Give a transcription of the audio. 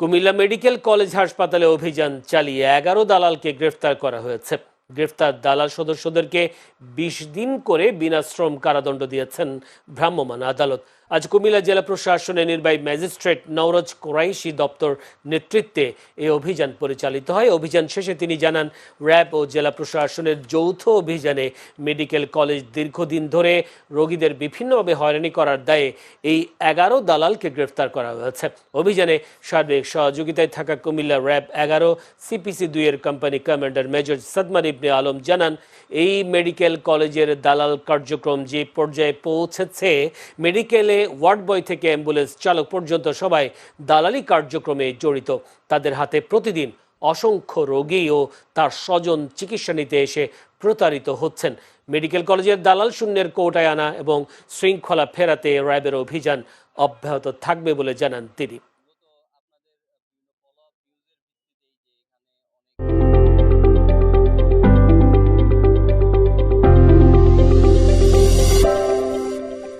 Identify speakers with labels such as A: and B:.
A: Comilla medical college হাসপাতালে অভিযান চালিয়ে এগারো দালালকে গ্রেফতার করা হয়েছে। গ্রেফতার দালাল সদস্যদেরকে বিশ দিন করে বিনাশ্রম কারাদণ্ড দিয়েছেন ভ্রাম্যমাণ আদালত। আজ কুমিল্লা জেলা প্রশাসনের নির্বাহী ম্যাজিস্ট্রেট নওরজ কোরাইশি দপ্তর নেতৃত্বে এই অভিযান পরিচালিত হয়। অভিযান শেষে তিনি জানান, র্যাব ও জেলা প্রশাসনের যৌথ অভিযানে মেডিকেল কলেজ দীর্ঘদিন ধরে রোগীদের বিভিন্নভাবে হয়রানি করার দায়ে এই এগারো দালালকে গ্রেফতার করা হয়েছে। অভিযানে সার্বিক সহযোগিতায় থাকা কুমিল্লা র্যাব এগারো, সিপিসি দুইয়ের company commander major Sadman Ibne Alam জানান, এই মেডিকেল কলেজের দালাল কার্যক্রম যে পর্যায়ে পৌঁছেছে, মেডিকেলে ওয়ার্ড বয় থেকে অ্যাম্বুলেন্স চালক পর্যন্ত সবাই দালালি কার্যক্রমে জড়িত। তাদের হাতে প্রতিদিন অসংখ্য রোগী ও তার স্বজন চিকিৎসা নিতে এসে প্রতারিত হচ্ছেন। মেডিকেল কলেজের দালাল শূন্যের কোটায় আনা এবং শৃঙ্খলা ফেরাতে র্যাবের অভিযান অব্যাহত থাকবে বলে জানান তিনি।